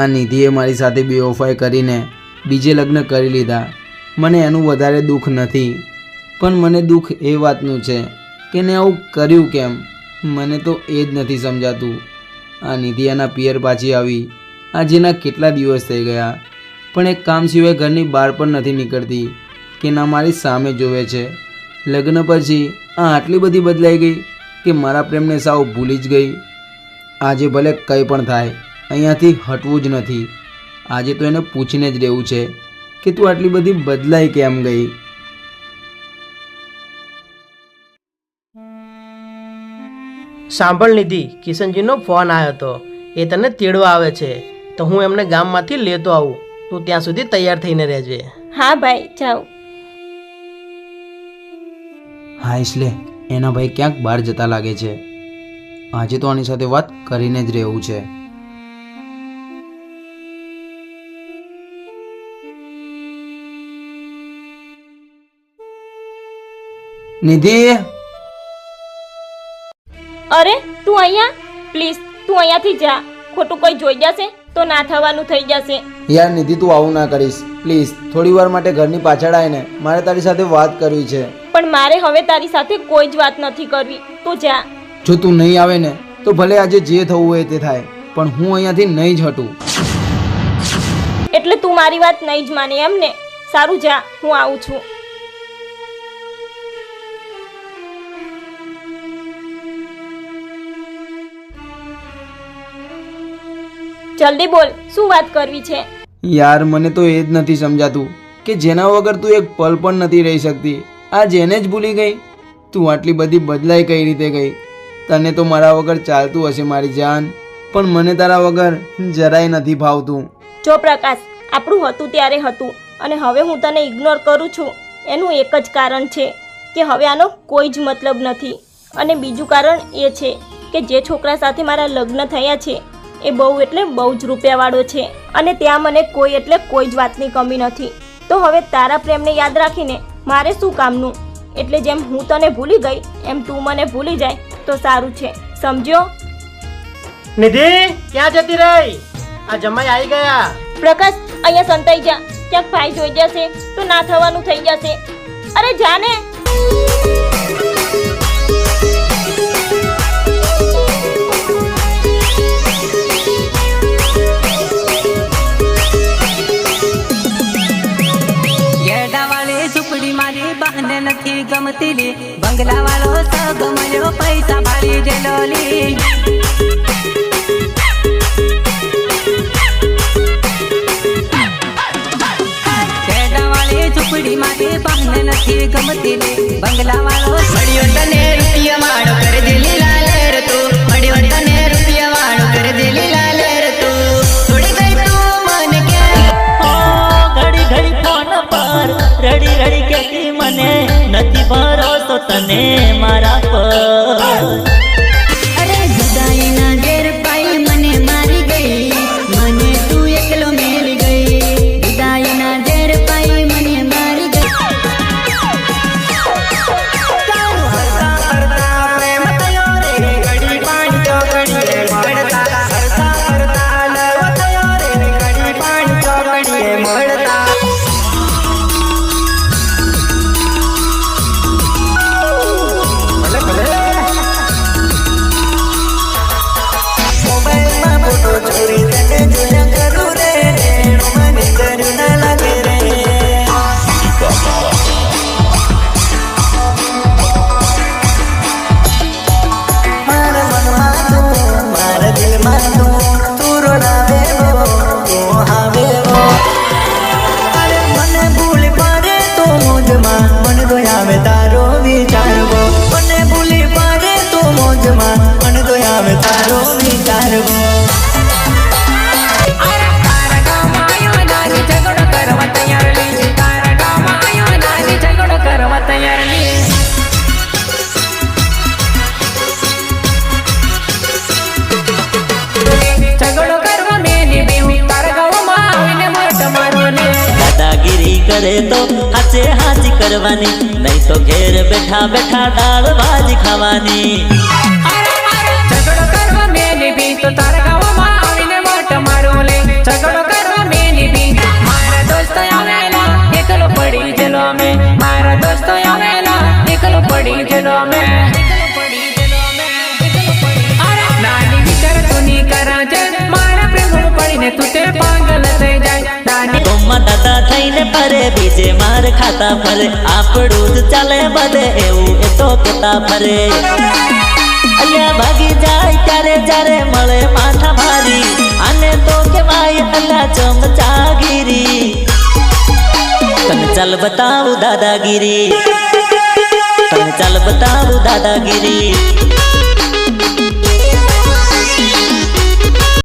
આ નિધિએ મારી સાથે બેવફાઈ કરીને બીજે લગ્ન કરી લીધા. મને એનું વધારે દુઃખ નથી, પણ મને દુઃખ એ વાતનું છે કે ને આવું કર્યું કેમ? મને તો એ જ નથી સમજાતું. આ નિધિ એના પિયર પાછી આવી. આજેના કેટલા દિવસ થઈ ગયા? પણ એક કામ સિવાય ઘરની બહાર પણ નથી નીકળતી, કે ના મારી સામે જોવે છે. લગ્ન પછી આ આટલી બધી બદલાઈ ગઈ કે મારા પ્રેમને સાવ ભૂલી જ ગઈ. આજે ભલે કંઈ પણ થાય અહીંયાથી હટવું જ નથી. આજે તો એને પૂછીને જ રહેવું છે કે તું આટલી બધી બદલાઈ કેમ ગઈ? સાંભળ નિધિ કિશનજીનો ફોન આવ્યો હતો. એ તને તેડવા આવે છે. તો હું એમને ગામમાંથી લેતો આવું. તું ત્યાં સુધી તૈયાર થઈને રહેજે. હા ભાઈ જાઓ હા એટલે એના ભાઈ ક્યાંક બહાર જતા લાગે છે. આજે તો આની સાથે વાત કરીને જ રહેવું છે. નિધિ? અરે તું અહીંયા? પ્લીઝ તું અહીંયાથી જા. ખોટું કોઈ જોઈ જશે તો ના થવાનું થઈ જશે. યાર નિધિ તું આવું ના કરીશ. પ્લીઝ થોડી વાર માટે ઘરની પાછળ આવીને મારે તારી સાથે વાત કરવી છે. પણ મારે હવે તારી સાથે કોઈ જ વાત નથી કરવી. તું જા. જો તું નહીં આવે ને તો ભલે આજે જે થવું હોય તે થાય. પણ હું અહીંયાથી નહીં જ હટું. એટલે તું મારી વાત નહીં જ માને એમ ને? સારું જા. હું આવું છું. જલ્દી બોલ શું વાત કરવી છે? યાર મને તો એ જ નથી સમજાતું કે જેના વગર તું એક પલ પણ નથી રહી શકતી. આ જેને જ ભૂલી ગઈ? તું આટલી બધી બદલાઈ કઈ રીતે ગઈ? તને તો મારા વગર ચાલતું હશે મારી જાન. પણ મને તારા વગર જરાય નથી ભાવતું. જો પ્રકાશ આપણું હતું ત્યારે હતું અને હવે હું તને ઇગ્નોર કરું છું. એનું એક જ કારણ છે કે હવે આનો કોઈ જ મતલબ નથી. અને બીજું કારણ એ છે કે જે છોકરા સાથે મારા લગ્ન થયા છે એ બહુ એટલે બહુ જ રૂપિયાવાળો છે. અને ત્યાં મને કોઈ એટલે કોઈ જ વાતની કમી નથી. તો હવે તારા પ્રેમને યાદ રાખીને મારે શું કામનું? એટલે જેમ હું તને ભૂલી ગઈ એમ તું મને ભૂલી જાય તો સારું છે. સમજ્યો? નિધિ ક્યાં જતી રહી? આ જમાઈ આવી ગયા. પ્રકાશ અહીંયા સંતાઈ જા. ક્યાંક ભાઈ જોઈ જશે તો ના થવાનું થઈ જશે. અરે જા વાળો કર દેલી લાલેર તું ઘડી ઘડી ફોન પર રડી રડી કેતી મને નથી ભરોસો તને મારા ઝઘડો કરવા મેની બેહું તારા ગામમાં આવીને મોટ મારો ને. દાદાગીરી કરે તો હાચે હાચી કરવાની નહીં તો ઘેર બેઠા બેઠા દાળ ભાજી ખાવાની. ઝઘડો કરવા મેં બી તો તારા પડી ગયેલો મેં. થઈને ફરે, બીજે માર ખાતા ફરે. આપણું જ ચાલે બધે, એવું એ તો કેતા ફરે. અલ્યા ભાગી જાય ત્યારે જ્યારે મળે માથા ભારી. આને તો કેવાય અલ્લા ચમચાગીરી. તને ચાલ બતાવું દાદાગીરી. તને ચાલ બતાવું દાદાગીરી.